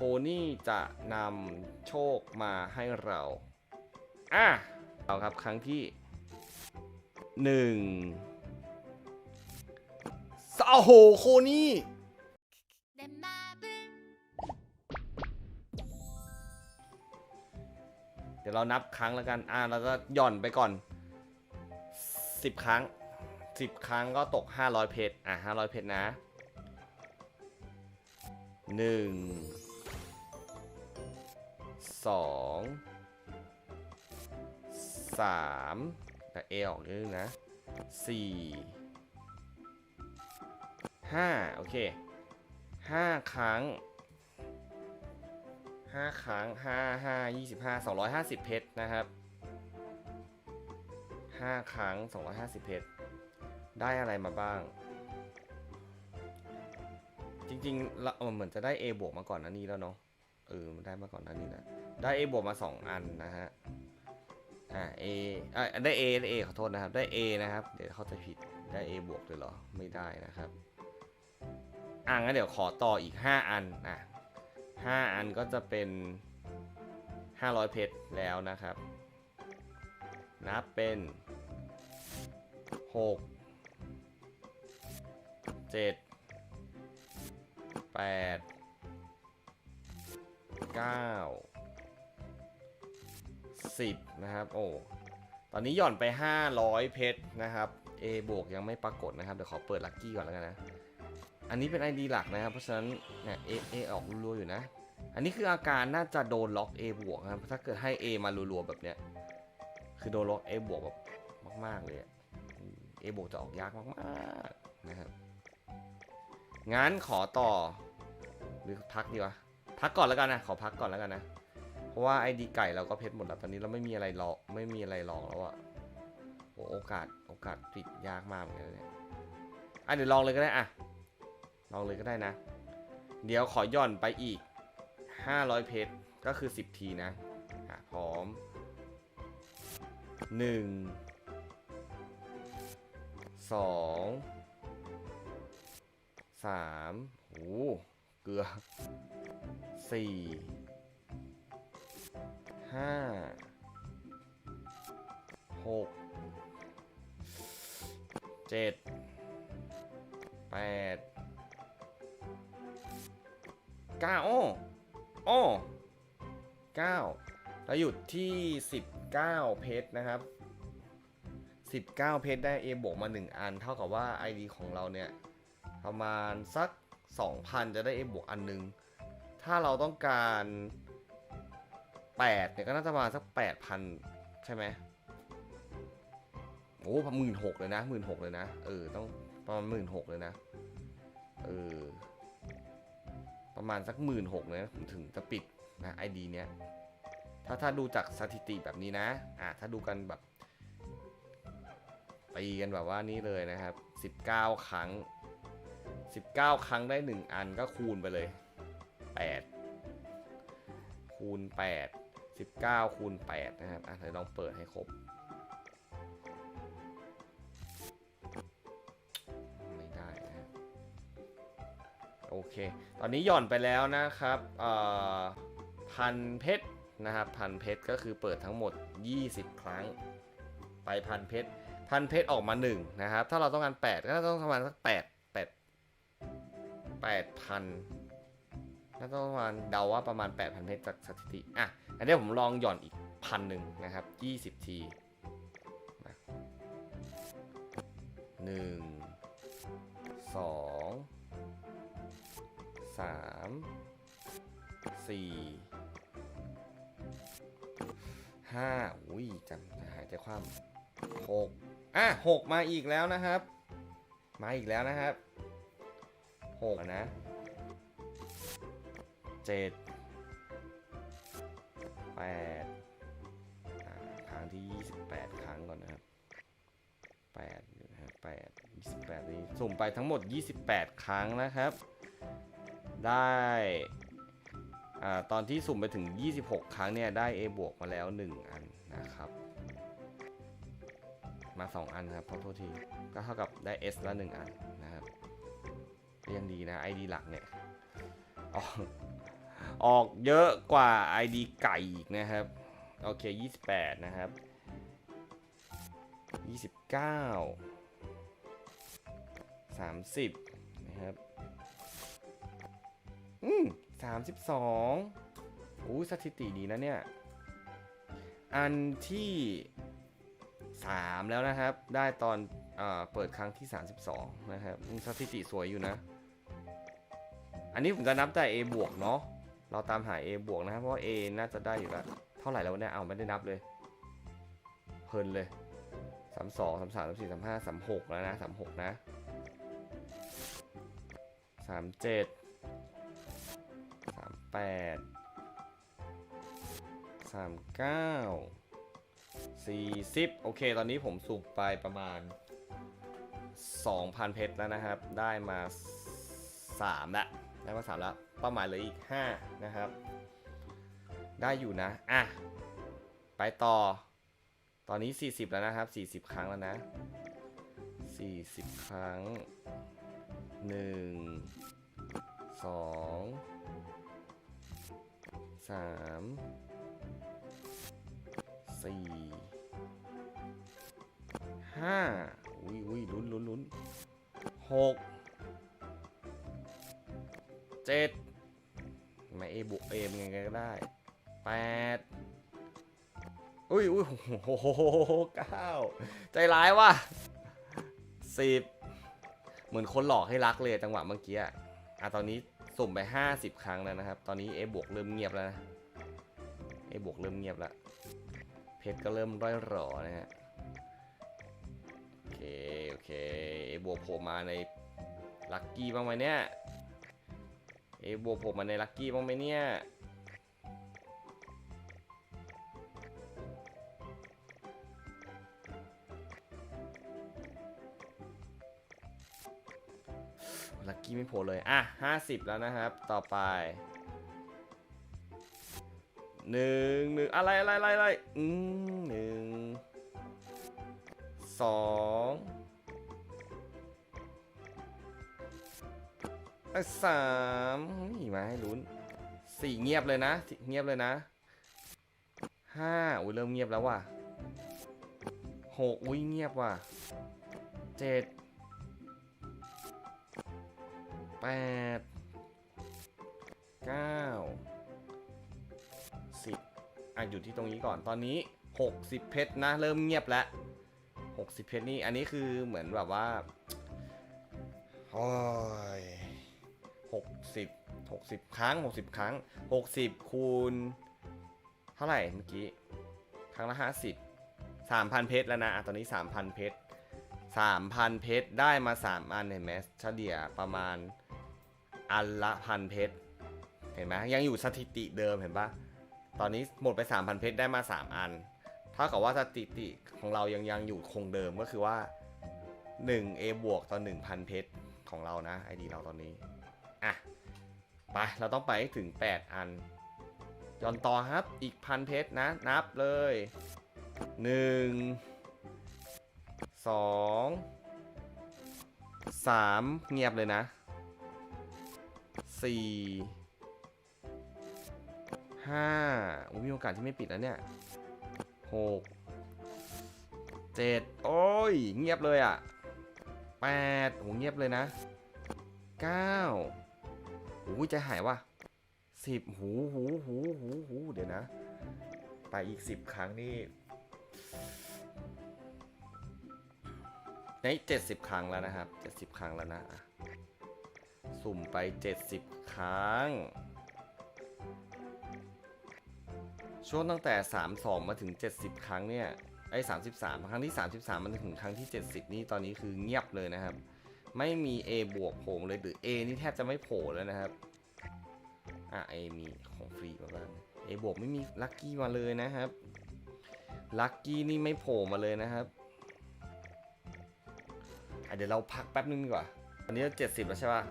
โคนี่จะนำโชคมาให้เรา อะ เอาครับครั้งที่หนึ่งโอ้โห โคนี่เดี๋ยวเรานับครั้งแล้วกัน อ่าเราก็หย่อนไปก่อน 10 ครั้ง 10 ครั้งก็ตก 500 เพชร อะ 500 เพชรนะ 1 2 3แต่เอออกนิดนึงนะ4 5โอเค5ครั้งห้าครั้งห้าห้ายี่สิบห้าสองร้อยห้าสิบเพชรนะครับห้าครั้งสองร้อยห้าสิบเพชรได้อะไรมาบ้าง จริงๆเราเหมือนจะได้ A บวกมาก่อนหนันนี้แล้วเนาะ เออมันได้มาก่อนหนันนี้นะ ได้ A บวกมาสองอันนะฮะ อ่า A อ่าได้ A ได้ A ขอโทษนะครับ ได้ A นะครับ เดี๋ยวเขาใจะผิด ได้ A บวกเลยเหรอ ไม่ได้นะครับ อะงั้นเดี๋ยวขอต่ออีก 5 อัน อะ5อันก็จะเป็น 500 เพชรแล้วนะครับ นับเป็น 6 7 8 9 10 นะครับ โอ้ ตอนนี้หย่อนไป 500 เพชรนะครับ A บวกยังไม่ปรากฏนะครับ เดี๋ยวขอเปิดลัคกี้ก่อนแล้วกันนะ อันนี้เป็น ID หลักนะครับ เพราะฉะนั้นเนี่ย A A ออกรัวๆอยู่นะ อันนี้คืออาการน่าจะโดนล็อก A บวกนะครับ ถ้าเกิดให้ A มารัวๆแบบเนี้ย คือโดนล็อก A บวกแบบมาก ๆ เลยอะอืม A บวกจะออกยากมากๆนะครับ งั้นขอต่อหรือพักดีวะ พักก่อนแล้วกันนะ ขอพักก่อนแล้วกันนะ เพราะว่า ID ไก่เราก็เพชรหมดแล้วตอนนี้เราไม่มีอะไรรอไม่มีอะไรลองแล้วอะโอโอกาสโอกาสผิดยากมากเหมือนกันเนี่ยอะเดี๋ยวลองเลยก็ได้อะลองเลยก็ได้นะ เดี๋ยวขอย่อนไปอีก 500 เพชรก็คือ 10 ทีนะอะพร้อม 1 2 3โอ้ โหเกลือ4 5 6 7แปดเก้าโอ้โอ้เก้าเราหยุดที่สิบเก้าเพชรนะครับสิบเก้าเพชรได้ A บวกมาหนึ่งอัน เท่ากับว่า ID ของเราเนี่ย ประมาณสัก สองพันจะได้ A บวกอันหนึ่งถ้าเราต้องการแปดเนี่ยก็น่าจะมาสักแปดพันใช่ไหมโอ้หมื่นหกเลยนะหมื่นหกเลยนะ เออ ต้องประมาณหมื่นหกเลยนะ เออ ประมาณสักหมื่นหกเลยนะผมถึงจะปิดนะไอดีเนี้ย ถ้าถ้าดูจากสถิติแบบนี้นะ อะถ้าดูกันแบบตีกันแบบว่านี่เลยนะครับ 19 ครั้ง 19 ครั้งได้ 1 อันก็คูณไปเลย 8 คูณ 8 19 คูณ 8 นะครับ อะเดี๋ยวลองเปิดให้ครบ ไม่ได้นะโอเค ตอนนี้หย่อนไปแล้วนะครับพันเพชรนะครับพันเพชรก็คือเปิดทั้งหมด 20 ครั้ง ไปพันเพชรพันเพชรออกมา1นะครับ ถ้าเราต้องการ 8 ก็ต้องประมาณสัก8 8,000น่าจะประมาณเดาว่าประมาณ 8,000 เพชรจากสถิติ อะ อันนี้ผมลองหย่อนอีกพันหนึ่งนะครับ 20 ทีหนึ่งสองสามสี่ห้าอุ้ยจำจะหายใจคว่ำหกอะหกมาอีกแล้วนะครับ มาอีกแล้วนะครับ หกนะเจ็ดแปดครั้งที่ยี่สิบแปดครั้งก่อนนะครับแปดนะฮะแปดยี่สิบแปดนี้สุ่มไปทั้งหมด28ครั้งนะครับ ได้อ่าตอนที่สุ่มไปถึง 26 ครั้งเนี่ยได้ A บวกมาแล้ว 1 อันนะครับมา 2 อันครับขอโทษที ก็เท่ากับได้ S ละ 1 อันนะครับ ก็ยังดีนะ ID หลักเนี่ย ออกออกเยอะกว่า ID ไก่อีกนะครับ โอเค 28 นะครับ 29 30 นะครับ อืม32อู้สถิติดีนะเนี่ย อันที่ 3 แล้วนะครับ ได้ตอนอเปิดครั้งที่ 32 นะครับสถิติสวยอยู่นะ อันนี้ผมจะนับแต่ A บวกเนาะ เราตามหา A บวกนะครับ เพราะว่า A น่าจะได้อยู่แล้ว เท่าไหร่แล้วเนี่ย เอาไม่ได้นับเลย เพลินเลย32 33 34 35 36แล้วนะ36นะ37 38 39 40โอเค ตอนนี้ผมสูบไปประมาณ 2,000 เพชรแล้วนะครับ ได้มา3แล้ว ได้มา3แล้วเป้าหมายเหลืออีก 5 นะครับ ได้อยู่นะ อะ ไปต่อ ตอนนี้ 40 แล้วนะครับ 40 ครั้งแล้วนะ 40 ครั้ง 1 2 3สี่ห้าอุ้ยอุ้ยลุ้นลุ้นลุ้นหก เจ็ดไม่เอบวกเอมยังไงก็ได้แปดอุ้ยอุ้ยโอ้โหเก้าใจร้ายว่ะสิบเหมือนคนหลอกให้รักเลยจังหวะเมื่อกี้อะอะตอนนี้สุ่มไป 50 ครั้งแล้วนะครับ ตอนนี้เอบวกเริ่มเงียบแล้วนะเอบวกเริ่มเงียบแล้วเพชรก็เริ่มร่อยหรอนะฮะโอเคโอเคเอบวกโผล่มาในลัคกี้บ้างไหมเนี่ย เอบวกผล่มาในลัคกี้บ้างไหมเนี่ยลัคกี้ไม่โผล่เลย อะห้าสิบแล้วนะครับ ต่อไปหนึ่งหนึ่งอะไรอะไรอะไรอะไรอืมหนึ่งสอง สามนี่มาให้ลุ้นสี่เงียบเลยนะเงียบเลยนะห้าอุ้ยเริ่มเงียบแล้วว่ะหกอุ้ยเงียบว่ะเจ็ดแปดเก้าสิบอะอยู่ที่ตรงนี้ก่อนตอนนี้60เพชรนะ เริ่มเงียบแล้ว60เพชรนี่อันนี้คือเหมือนแบบว่าโอ้ย 60 60 ครั้ง 60 ครั้ง 60 คูณ เท่าไหร่เมื่อกี้ ครั้งละ 50 3,000 เพชรแล้วนะตอนนี้ 3,000 เพชร 3,000 เพชร ได้มา 3 อันเห็นไหมเฉลี่ยประมาณอันละพันเพชร เห็นไหมยังอยู่สถิติเดิมเห็นปะตอนนี้หมดไป 3,000 เพชร ได้มา 3 อัน เท่ากับว่าสถิติของเรายังยังอยู่คงเดิมก็คือว่า 1 A บวกต่อ 1,000 เพชรของเรานะ ID เราตอนนี้ อะไปเราต้องไปให้ถึง 8 อันย้อนต่อครับอีกพันเพชรนะ นับเลย 1 2 3 เงียบเลยนะ 4 5อุ้ยมีโอกาสที่ไม่ปิดแล้วเนี่ย 6 7 โอ้ย เงียบเลยอะ่ะ8โอ้เงียบเลยนะ 9 หูใจหายว่ะสิบหูหูหูหูหูเดี๋ยวนะ ไปอีกสิบครั้งนี่ในเจ็ดสิบครั้งแล้วนะครับเจ็ดสิบครั้งแล้วนะสุ่มไปเจ็ดสิบครั้ง ช่วงตั้งแต่สามสองมาถึงเจ็ดสิบครั้งเนี่ยไอ้สามสิบสามครั้งที่สามสิบสามมันถึงครั้งที่เจ็ดสิบนี่ตอนนี้คือเงียบเลยนะครับ ไม่มี A บวกโผล่เลยหรือ A นี่แทบจะไม่โผล่แล้วนะครับ อะ A มีของฟรีมาบ้าง A บวกไม่มีลัคกี้มาเลยนะครับลัคกี้นี่ไม่โผล่มาเลยนะครับเดี๋ยวเราพักแป๊บนึงดีกว่าอันนี้เราเจ็ดสิบแล้วใช่ป่ะ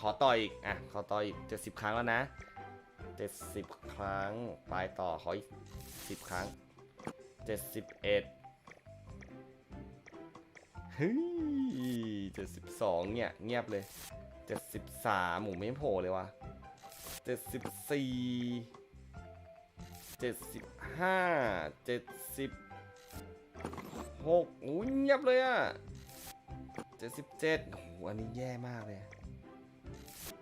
ขอต่ออีก อะ ขอต่ออีก70ครั้งแล้วนะ70ครั้งไปต่อ ขออีก10ครั้ง71เอ็ด ฮ้ย72เนี่ยเงียบเลย73หมูไม่โผล่เลยว่ะเจ็ดสิบสี่เจ็ดสิบห้าเจ็ดสิบหกอุ้ยเงียบเลยอะเจ็ดสิบเจ็ดโอ้โหอันนี้แย่มากเลย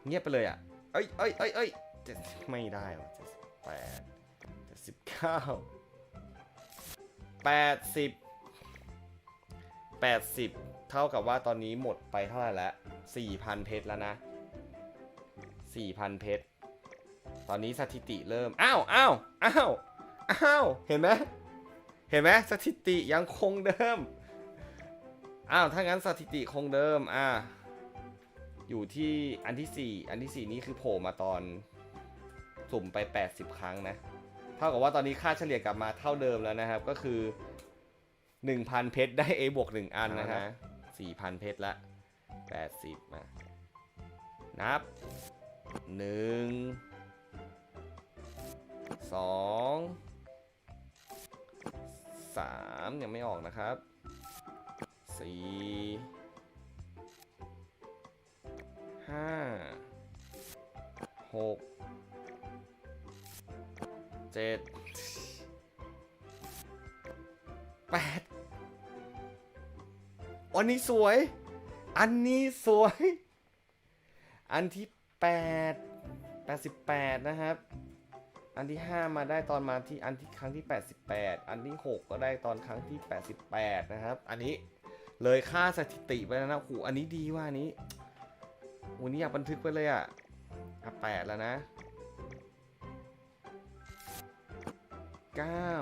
เงียบไปเลยอะเอ้ยเอ้ยเอ้ยเอ้ยเจ็ดไม่ได้วะเจ็ดสิบแปดเจ็ดสิบเก้าแปดสิบ แปดสิบเท่ากับว่าตอนนี้หมดไปเท่าไหร่แล้วสี่พันเพชรแล้วนะสี่พันเพชร ตอนนี้สถิติเริ่ม อ้าวอ้าวอ้าวอ้าวเห็นไหมเห็นไหมสถิติยังคงเดิม อ้าว ถ้างั้นสถิติคงเดิม อ่า อยู่ที่อันที่สี่อันที่สี่นี้คือโผล่มาตอนสุ่มไป 80 ครั้งนะ เท่ากับว่าตอนนี้ค่าเฉลี่ยกลับมาเท่าเดิมแล้วนะครับ ก็คือ 1,000เพชรได้ A บวก1อันนะฮะ4,000เพชรละ80มา นับหนึ่งสองสามยังไม่ออกนะครับสี่ห้าหกเจ็ดแปด อันนี้สวย อันนี้สวย อันที่แปดแปดสิบแปดนะครับ อันที่ห้ามาได้ตอนมาที่อันที่ครั้งที่แปดสิบแปดอันที่หกก็ได้ตอนครั้งที่แปดสิบแปดนะครับ อันนี้เลยค่าสถิติไปแล้วนะโอ้โหอันนี้ดีว่าอันนี้โอ้นี่อยากบันทึกไปเลยอะอะแปดแล้วนะเก้า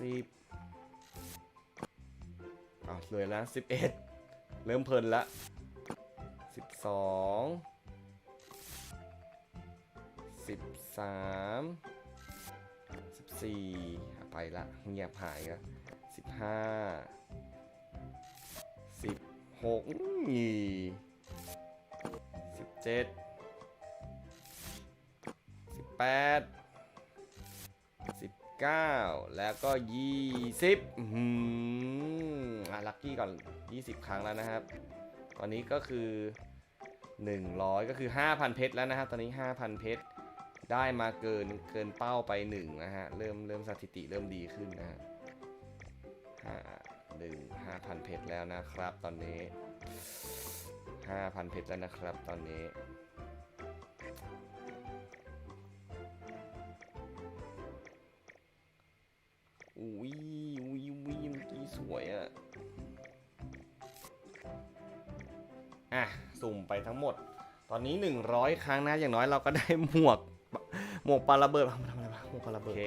สิบอ้าวเลยแล้วสิบเอ็ดเริ่มเพลินละสิบสองสิบสามสิบสี่ไปละเงียบหายละสิบห้าสิบหกสิบเจ็ดสิบแปด สิบเก้าแล้วก็ยี่สิบอืมอะลัคกี้ก่อนยี่สิบครั้งแล้วนะครับ ตอนนี้ก็คือหนึ่งร้อยก็คือห้าพันเพชรแล้วนะครับ ตอนนี้ห้าพันเพชร ได้มาเกินเกินเป้าไปหนึ่งนะฮะ เริ่มเริ่มสถิติเริ่มดีขึ้นนะฮะห้าหนึ่งห้าพันเพชรแล้วนะครับ ตอนนี้ห้าพันเพชรแล้วนะครับ ตอนนี้ อุ้ยอุ้ยอุ้ยเมื่อกี้สวยอะอะ สุ่มไปทั้งหมด ตอนนี้ 100 ครั้งนะ อย่างน้อยเราก็ได้หมวก หมวกปลาระเบิดทำอะไรวะหมวกปลาระเบิด โอเค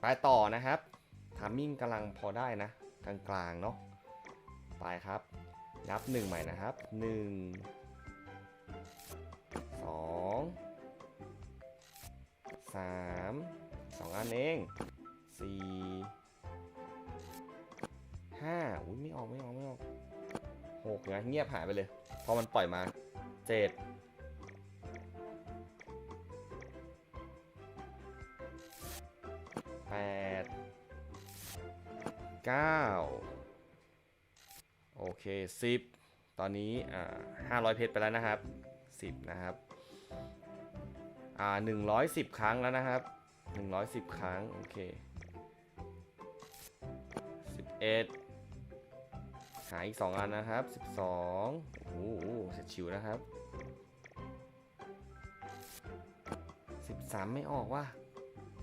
ไปต่อนะครับทามมิ่งกำลังพอได้นะ กลางๆ เนาะ ไปครับ นับหนึ่งใหม่นะครับหนึ่งสองสามสองอันเอง สี่ห้าอุ้ยไม่ออกไม่ออกไม่ออกหกนะเงียบหายไปเลย พอมันปล่อยมาเจ็ดแปดเก้าโอเคสิบตอนนี้อ่าห้าร้อยเพชรไปแล้วนะครับสิบนะครับอ่าหนึ่งร้อยสิบครั้งแล้วนะครับหนึ่งร้อยสิบครั้ง โอเค 11 หายอีก 2 อันนะครับ 12 โอ้โหเสร็จชิวนะครับ 13 ไม่ออกว่ะ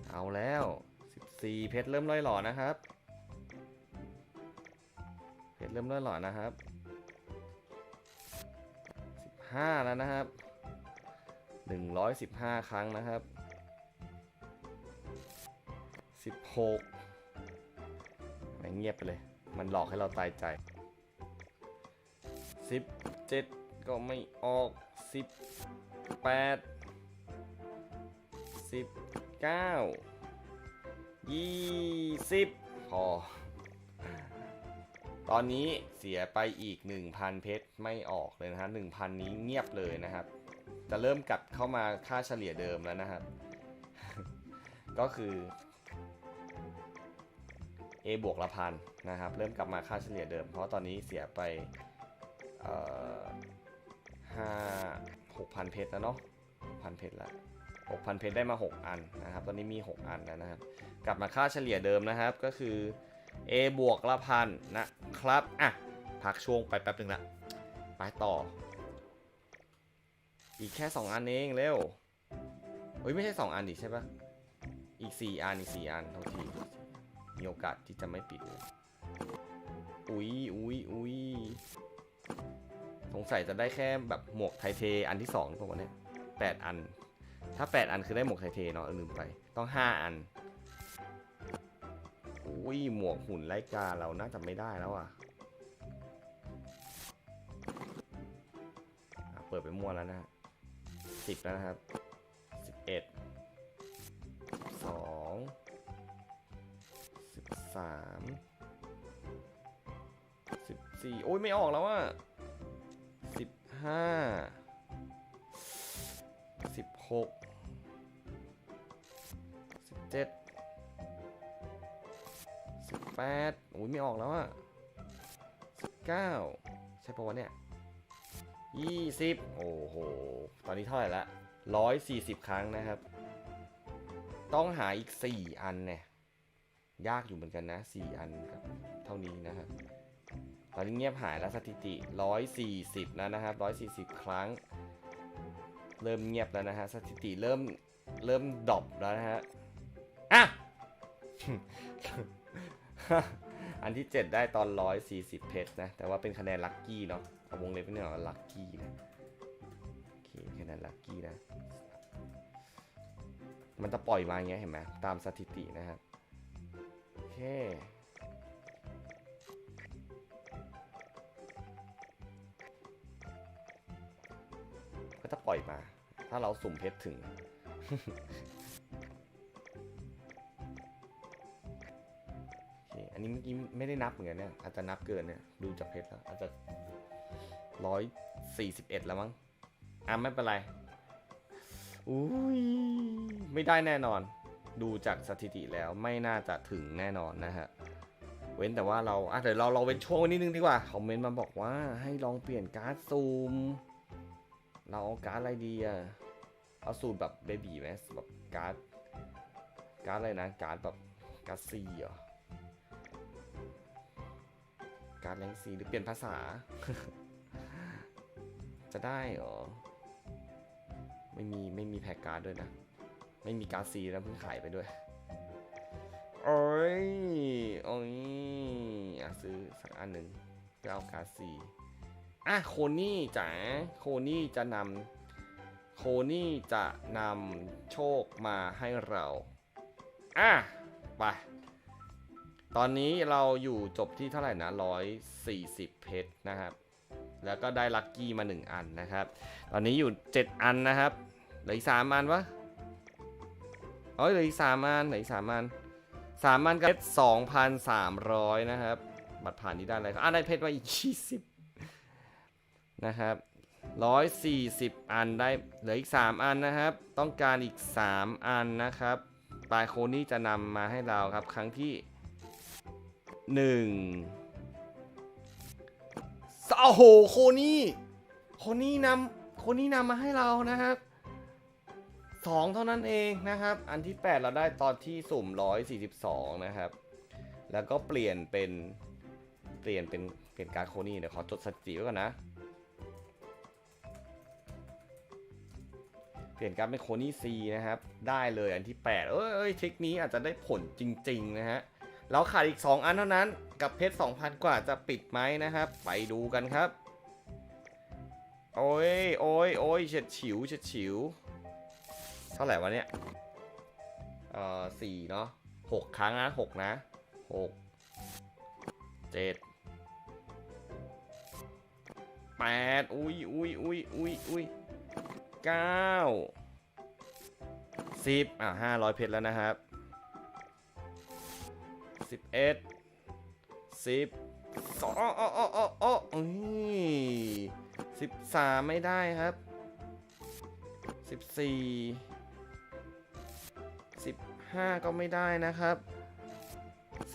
เอาแล้ว 14 เพชรเริ่มล่อยหล่อนะครับ เพชรเริ่มล่อยหล่อนะครับ 15 แล้วนะครับ 115 ครั้งนะครับ 16 เงียบไปเลย มันหลอกให้เราตายใจ 17 ก็ไม่ออก 18 19ยี่สิบพอ ตอนนี้เสียไปอีก 1,000 เพชรไม่ออกเลยนะฮะ1,000 นี้เงียบเลยนะครับ จะเริ่มกลับเข้ามาค่าเฉลี่ยเดิมแล้วนะครับ ก็คือ บวกละพันนะครับ เริ่มกลับมาค่าเฉลี่ยเดิม เพราะตอนนี้เสียไปห้าหกพันเพชรแล้วเนาะหกพันเพชรละหกพันเพชรได้มาหกอันนะครับ ตอนนี้มีหกอันแล้วนะครับ กลับมาค่าเฉลี่ยเดิมนะครับ ก็คือ A บวกละพันนะครับ อะ พักช่วงไปแป๊บหนึ่งละไปต่อ อีกแค่ 2 อันเองเร็วเฮ้ยไม่ใช่ 2 อันดิใช่ปะอีก 4 อัน อีก 4 อันเท่าที มีโอกาสที่จะไม่ปิด อุ๊ยอุ๊ยอุ๊ยสงสัยจะได้แค่แบบหมวกไทเทอันที่2อเปล่าวะเนี่ยแปดอัน ถ้า8อันคือได้หมวกไทเทเนาะลืมไป ต้อง5อัน อุ้ยหมวกหุ่นไลกาเราน่าจะไม่ได้แล้วอะอะเปิดไปมั่วแล้วนะฮะสิบแล้วนะครับามสิบสี่โอ้ยไม่ออกแล้วอะสิบห้าสิบหกสิบเจ็ดสิบแปดโอ้ยไม่ออกแล้วอะสิบเก้าใช่ปะวะเนี่ยยี่สิบโอ้โห ตอนนี้เท่าไหร่ละร้อยสี่สิบครั้งนะครับ ต้องหาอีกสี่อันเนี่ย ยากอยู่เหมือนกันนะสี่อันกับ เท่านี้นะครับตอนนี้เงียบหายแล้วสถิติร้อยสี่สิบแล้วนะครับร้อยสี่สิบครั้ง เริ่มเงียบแล้วนะฮะ สถิติเริ่มเริ่มดรอปแล้วนะฮะ อะ อันที่ 7 ได้ตอน 140 เพชรนะ แต่ว่าเป็นคะแนนลัคกี้เนาะเอาวงเล็บไปหน่อยลัคกี้นะโอเคคะแนนลัคกี้นะ มันจะปล่อยมาอย่างเงี้ยเห็นไหมตามสถิตินะครับ ก็จะปล่อยมา ถ้าเราสุ่มเพชรถึง อันนี้เมื่อกี้ไม่ได้นับเหมือนกันเนี่ย อาจจะนับเกินเนี่ย ดูจากเพชรแล้วอาจจะร้อยสี่สิบเอ็ดแล้วมั้ง อะไม่เป็นไร อุ้ย ไม่ได้แน่นอน ดูจากสถิติแล้วไม่น่าจะถึงแน่นอนนะฮะ เว้นแต่ว่าเราอะเดี๋ยวเราเราเว้นช่วงนิดนึงดีกว่าคอมเมนต์มาบอกว่าให้ลองเปลี่ยนการ์ดซูม เราเอาการ์ดอะไรดีอะเอาสูตรแบบเบบีไหมแบบการ์ดการ์ดอะไรนะการ์ดแบบการ์ดซีเหรอการ์ดแรงซีหรือเปลี่ยนภาษา จะได้เหรอไม่มีไม่มีแพ็กการ์ดด้วยนะ ไม่มีการซีแล้วเพิ่งขายไปด้วย โอ้ย โอ้ยอะซื้อสักอันหนึ่งเพื่อเอาการซีอะโคนี่จ๋าโคนี่จะนำโคนี่จะนำโชคมาให้เราอะไปตอนนี้เราอยู่จบที่เท่าไหร่นะ140เพชรนะครับ แล้วก็ได้ลัคกี้มา1อันนะครับ ตอนนี้อยู่7อันนะครับเหลืออีก3อันวะ เอ้ยเหลืออีก3อันเหลืออีก3อัน3อันกับเพชร2,300นสามร้อยนะครับ บัตรผ่านนี้ได้อะไรครับอะได้เพชรมาอีก20นะครับ140อันได้เหลืออีก3อันนะครับ ต้องการอีก3อันนะครับปลายโคนี่จะนำมาให้เราครับ ครั้งที่หนึ่งโอ้โหโคนี่โคนี่นำโคนี่นำมาให้เรานะครับ สองเท่านั้นเองนะครับ อันที่ 8 เราได้ตอนที่สุ่ม 142 นะครับ แล้วก็เปลี่ยนเป็นเปลี่ยนเป็นเปลี่ยนการโคนี่เดี๋ยวขอจดสถิติไว้ก่อนนะ เปลี่ยนการเป็นโคนี่ซีนะครับ ได้เลยอันที่ 8 เอ้ยเอ้ยเทคนี้อาจจะได้ผลจริง ๆ นะฮะเราขาดอีก 2 อันเท่านั้นกับเพชร2,000 กว่าจะปิดไหมนะครับ ไปดูกันครับ โอ้ยโอ้ยโอ้ยเฉียดฉิวเฉียดฉิว ท่าไหร่วะเนี่ย เอ่อสี่เนาะหกครั้งนะหกนะหกเจ็ดแปดอุ้ยอุ้ยอุ้ยอุ้ยอุ้ยเก้าสิบอะห้าร้อยเพชรแล้วนะครับสิบเอ็ดสิบสองอ๋ออ๋ออ๋ออ๋ออุ้ยสิบสามไม่ได้ครับสิบสี่ สิบห้าก็ไม่ได้นะครับ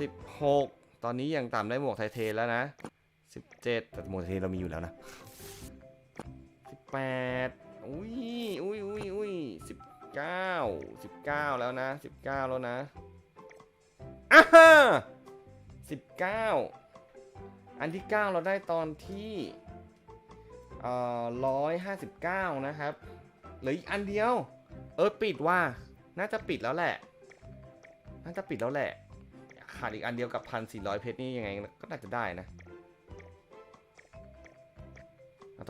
สิบหกตอนนี้ยังต่ำได้หมวกไทเทนแล้วนะสิบเจ็ดแต่หมวกไทเทนเรามีอยู่แล้วนะแปดอุ้ยอุ้ยอุ้ยอุ้ยสิบเก้าสิบเก้าแล้วนะสิบเก้าแล้วนะอ่าฮะสิบเก้าอันที่เก้าเราได้ตอนที่เอ่อร้อยห้าสิบเก้านะครับเหลืออีกอันเดียว เออปิดว่า น่าจะปิดแล้วแหละ น่าจะปิดแล้วแหละ ขาดอีกอันเดียวกับพันสี่ร้อยเพชรนี่ยังไงก็น่าจะได้นะ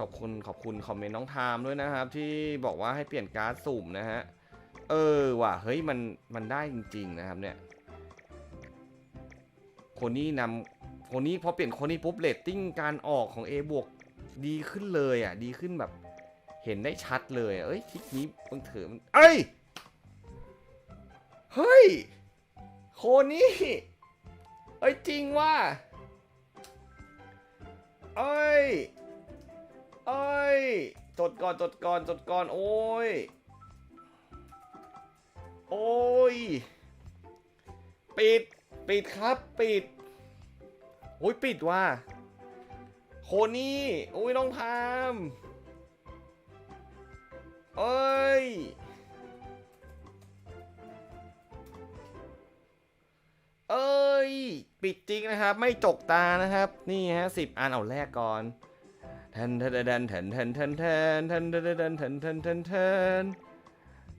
ขอบคุณขอบคุณคอมเมนต์น้องไทม์ด้วยนะครับ ที่บอกว่าให้เปลี่ยนการ์ดสุ่มนะฮะ เออว่ะเฮ้ยมันมันได้จริง ๆ นะครับเนี่ยคนนี้นำคนนี้พอเปลี่ยนคนนี้ปุ๊บเรตติ้งการออกของ A บวกดีขึ้นเลยอะ ดีขึ้นแบบ เห็นได้ชัดเลย เอ้ยทิกนี้มึงถือมันเอ้ย เฮ้ย โคนนี้เอ้ยจริงว่ะเอ้ยเอ้ยจดก่อนจดก่อนจดก่อนโอ้ย โอ้ย ปิด ปิดครับ ปิด โอ้ย ปิดว่ะโคนี่โอ้ยน้องพามเอ้ย เอ้ย ปิดจริงนะครับ ไม่จกตานะครับ นี่ฮะสิบอันเอาแรกก่อนทันทันทันทันทันทันทันทันทันทันทันทันทันทัน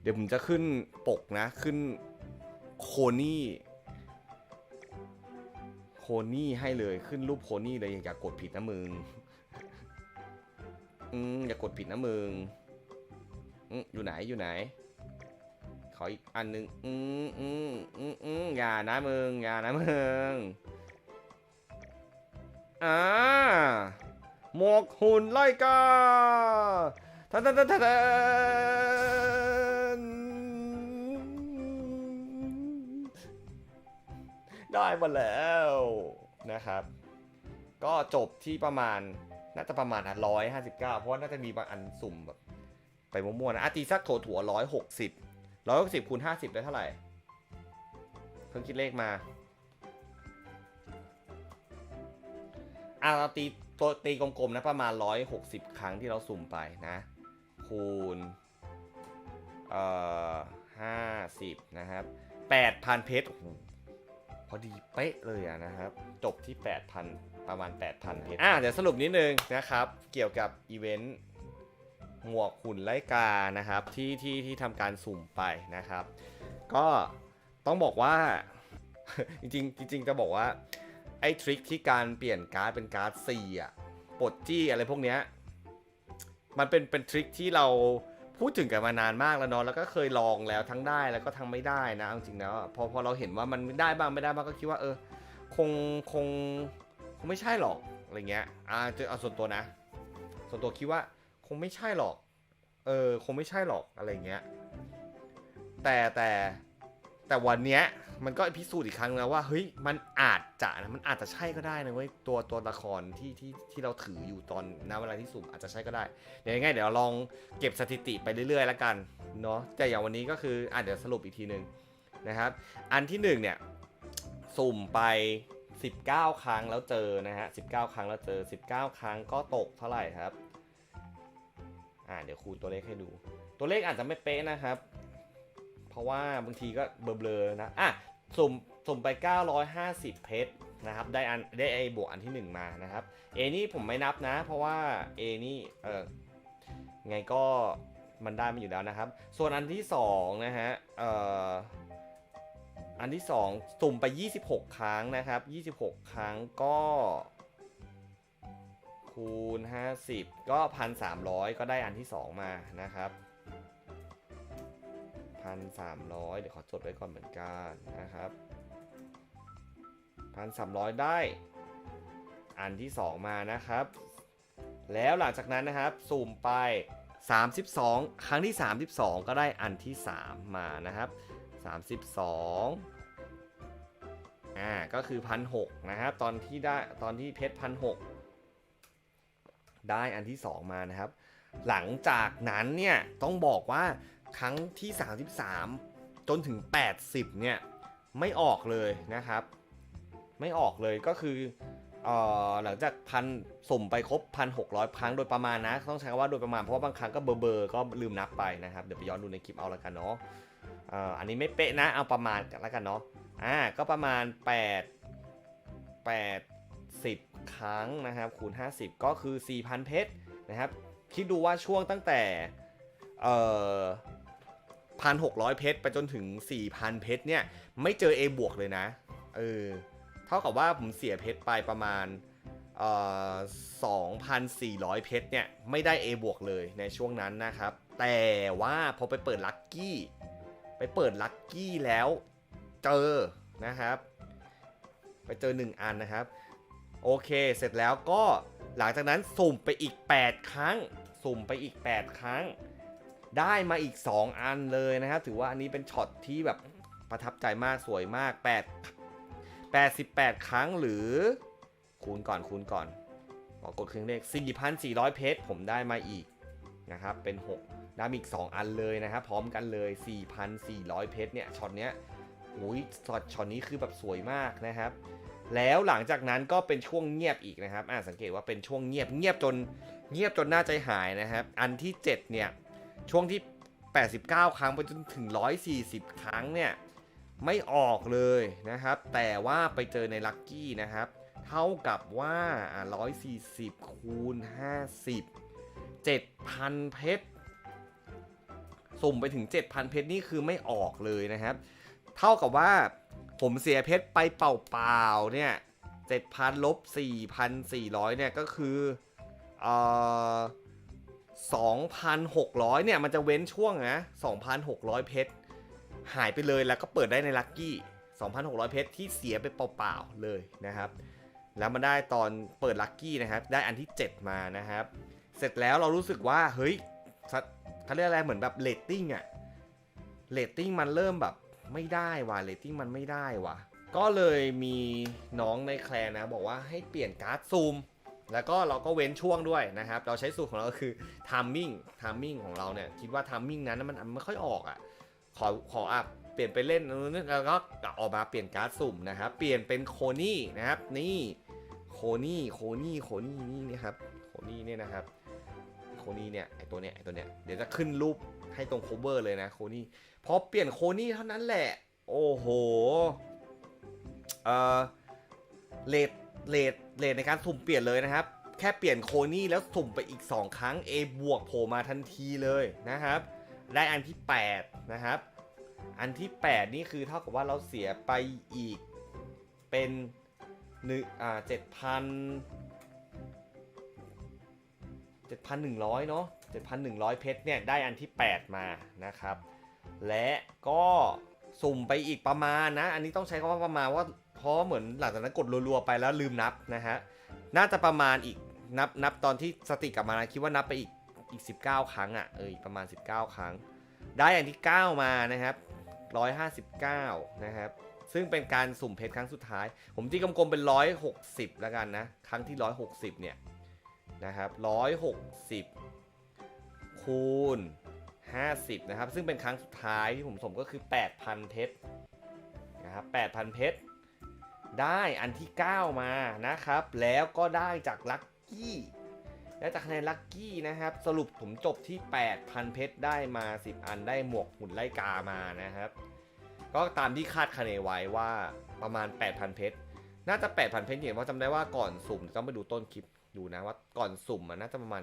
เดี๋ยวผมจะขึ้นปกนะ ขึ้นโคนี่ โคนี่ให้เลยขึ้นรูปโคนี่เลยอย่ากดผิดนะมึง อืมอย่ากดผิดนะมึง อืมอยู่ไหนอยู่ไหน ขออีกอันหนึ่งอืมอืมอืมอืมอย่านะมึงอย่านะมึงอ่าหมวกหุ่นไล่กาทันทันทันทันได้มาแล้วนะครับ ก็จบที่ประมาณน่าจะประมาณร้อยห้าสิบเก้าเพราะว่าน่าจะมีบางอันสุ่มแบบไปมั่วๆนะอาตีสักโถถั่วร้อยหกสิบ ร้อยหกสิบคูณห้าสิบได้เท่าไหร่ เพิ่งคิดเลขมาอะเราตีตัวตีกลมๆนะประมาณ160ครั้งที่เราสุ่มไปนะ คูณเอ่อ50นะครับ8,000เพชรพอดีเป๊ะเลยอะนะครับ จบที่8,000ประมาณ8,000เพชรอะเดี๋ยวสรุปนิดนึงนะครับ เกี่ยวกับอีเวนต์ หมวกหุ่นไล่กานะครับที่ที่ที่ทำการสุ่มไปนะครับ ก็ต้องบอกว่าจริงจริงจะบอกว่าไอ้ทริคที่การเปลี่ยนการ์ดเป็นการ์ด C อะปลดจี้อะไรพวกเนี้ยมันเป็นเป็นทริคที่เราพูดถึงกันมานานมากแล้วเนาะแล้วก็เคยลองแล้วทั้งได้แล้วก็ทั้งไม่ได้นะเอาจริงๆแล้วอะพอพอเราเห็นว่ามันได้บ้างไม่ได้บ้างก็คิดว่าเออคงคงคงไม่ใช่หรอกอะไรเงี้ยอ่าจะเอาส่วนตัวนะ ส่วนตัวคิดว่า คงไม่ใช่หรอก เออ คงไม่ใช่หรอกอะไรเงี้ย แต่แต่แต่วันเนี้ยมันก็พิสูจน์อีกครั้งแล้วว่าเฮ้ยมันอาจจะนะมันอาจจะใช่ก็ได้นะเว้ยตัวตัวละครที่ที่ที่เราถืออยู่ตอนณเวลาที่สุ่มอาจจะใช่ก็ได้ เดี๋ยวยังไงเดี๋ยวลองเก็บสถิติไปเรื่อยๆแล้วกันเนาะแต่อย่างวันนี้ก็คืออะเดี๋ยวสรุปอีกทีหนึ่งนะครับ อันที่หนึ่งเนี่ยสุ่มไป 19 ครั้งแล้วเจอนะฮะ19 ครั้งแล้วเจอ 19 ครั้งก็ตกเท่าไหร่ครับ อ่าเดี๋ยวคูณตัวเลขให้ดู ตัวเลขอาจจะไม่เป๊ะนะครับ เพราะว่าบางทีก็เบลอๆนะอะสุ่มสุ่มไป 950 เพชรนะครับได้อันได้ไอบวกอันที่ 1 มานะครับ A นี่ผมไม่นับนะ เพราะว่า A นี่เออไงก็มันได้มาอยู่แล้วนะครับ ส่วนอันที่2นะฮะเอ่ออันที่ 2 สุ่มไป 26 ครั้งนะครับ 26 ครั้งก็ คูณ 50 ก็ 1,300 ก็ได้อันที่ 2 มานะครับพันสามร้อยเดี๋ยวขอจดไว้ก่อนเหมือนกันนะครับพันสามร้อยได้อันที่สองมานะครับ แล้วหลังจากนั้นนะครับซูมไป 32 ครั้งที่ 32 ก็ได้อันที่ 3 มานะครับ 32อ่าก็คือพันหนะครับตอนที่ได้ตอนที่เพชรพันห ได้อันที่ 2 มานะครับ หลังจากนั้นเนี่ยต้องบอกว่าครั้งที่ 33 จนถึง 80 เนี่ยไม่ออกเลยนะครับ ไม่ออกเลยก็คืออหลังจากพันสุ่มไปครบพันหกร้อยครั้งโดยประมาณนะ ต้องใช้คำว่าโดยประมาณเพราะว่าบางครั้งก็เบอร์เบอร์ก็ลืมนับไปนะครับ เดี๋ยวไปย้อนดูในคลิปเอาละกันเนาะอ,อันนี้ไม่เป๊ะนะเอาประมาณกันล้วกันเนาะอ่าก็ประมาณ 8 8 ครั้งนะครับคูณ 50 ก็คือ 4,000 เพชรนะครับ คิดดูว่าช่วงตั้งแต่เอ่อพันหกร้อยเพชรไปจนถึง 4,000 เพชรเนี่ย ไม่เจอ A บวกเลยนะเออเท่ากับว่าผมเสียเพชรไปประมาณเอ่อ2,400 เพชรเนี่ยไม่ได้ A บวกเลยในช่วงนั้นนะครับ แต่ว่าพอไปเปิดลัคกี้ไปเปิดลัคกี้แล้วเจอนะครับ ไปเจอ 1 อันนะครับ โอเค เสร็จแล้วก็หลังจากนั้นสุ่มไปอีก 8 ครั้ง สุ่มไปอีก 8 ครั้ง ได้มาอีก 2 อันเลยนะครับ ถือว่าอันนี้เป็นช็อตที่แบบประทับใจมากสวยมาก 8 88 ครั้งหรือ คูณก่อนคูณก่อนขอกดเครื่องเลข 4,400 เพชรผมได้มาอีกนะครับ เป็น 6 ได้มอีก 2 อันเลยนะครับ พร้อมกันเลย 4,400 เพชรเนี่ยช็อตเนี้ยโอ้ยช็อตช็อตนี้คือแบบสวยมากนะครับ แล้วหลังจากนั้นก็เป็นช่วงเงียบอีกนะครับอ่าสังเกตว่าเป็นช่วงเงียบเงียบจนเงียบจนน่าใจหายนะครับ อันที่ 7 เนี่ย ช่วงที่ 89 ครั้งไปจนถึง 140 ครั้งเนี่ย ไม่ออกเลยนะครับ แต่ว่าไปเจอในลัคกี้นะครับ เท่ากับว่าอะ140 คูณ 50 7,000 เพชรสุ่มไปถึง 7,000 เพชรนี่คือไม่ออกเลยนะครับ เท่ากับว่า ผมเสียเพชรไปเปล่าๆเนี่ย7,000ลบ4,400เนี่ยก็คือเอ่อ2,600เนี่ยมันจะเว้นช่วงนะ2,600เพชรหายไปเลยแล้วก็เปิดได้ในลัคกี้ 2,600 เพชรที่เสียไปเปล่าๆเลยนะครับ แล้วมาได้ตอนเปิดลัคกี้นะครับ ได้อันที่ 7 มานะครับ เสร็จแล้วเรารู้สึกว่า เฮ้ยเขาเรียกอะไรเหมือนแบบเรตติ้งอะเรตติ้งมันเริ่มแบบ ไม่ได้ว่ะเรตติ้งมันไม่ได้ว่ะ ก็เลยมีน้องในแคลนนะ บอกว่าให้เปลี่ยนการ์ดซูม แล้วก็เราก็เว้นช่วงด้วยนะครับ เราใช้สูตรของเราก็คือทามมิ่งทามมิ่งของเราเนี่ยคิดว่าทามมิ่งนั้นนะมันไม่ค่อยออกอะขอขออะเปลี่ยนไปเล่นอันนู้นแล้วก็ออกมาเปลี่ยนการ์ดสุ่มนะครับ เปลี่ยนเป็นโคนี่นะครับ นี่โคนี่โคนี่โคนี่นี่นะครับโคนี่เนี่ยนะครับโคนี่เนี่ยไอตัวเนี้ยไอตัวเนี้ยเดี๋ยวจะขึ้นรูป ให้ตรงโคเวอร์เลยนะโคนี่พอเปลี่ยนโคนี่เท่านั้นแหละ โอ้โหเออเลทเลทเลทในการสุ่มเปลี่ยนเลยนะครับ แค่เปลี่ยนโคนี่แล้วสุ่มไปอีก 2 ครั้ง A บวกโผล่มาทันทีเลยนะครับ ได้อันที่ 8 นะครับ อันที่ 8 นี่คือเท่ากับว่าเราเสียไปอีกเป็นหนึ่งอ่าเจ็ดพันเจ็ดพันหนึ่งร้อยเนาะ เจ็ดพันหนึ่งร้อยเพชรเนี่ยได้อันที่ 8 มานะครับ และก็สุ่มไปอีกประมาณนะ อันนี้ต้องใช้คำว่าประมาณว่าเพราะเหมือนหลังจากนั้นกดรัวๆไปแล้วลืมนับนะฮะ น่าจะประมาณอีกนับนับตอนที่สติกลับมานะคิดว่านับไปอีกอีก 19 ครั้งอะ่ะเออประมาณ 19 ครั้ง ได้อย่างที่ 9 มานะครับ 159 นะครับ ซึ่งเป็นการสุ่มเพชรครั้งสุดท้าย ผมที่กลมๆเป็น 160 แล้วกันนะ ครั้งที่ 160 เนี่ยนะครับ 160 คูณ 50 นะครับ ซึ่งเป็นครั้งสุดท้ายที่ผมสุ่มก็คือ 8,000 เพชรนะครับ 8,000 เพชร ได้อันที่ 9 มานะครับ แล้วก็ได้จากลัคกี้ได้จากคะแนนลัคกี้นะครับ สรุปผมจบที่ 8,000 เพชรได้มา 10 อันได้หมวกหุ่นไล่กามานะครับ ก็ตามที่คาดคะเนไว้ว่าประมาณ 8,000 เพชร น่าจะ 8,000 เพชรเห็นว่าจำได้ว่าก่อนสุ่มต้องไปดูต้นคลิป ดูนะว่าก่อนสุ่มมันน่าจะประมาณ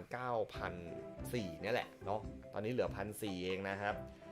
9,004เนี่ยแหละเนาะตอนนี้เหลือ1,400เองนะครับ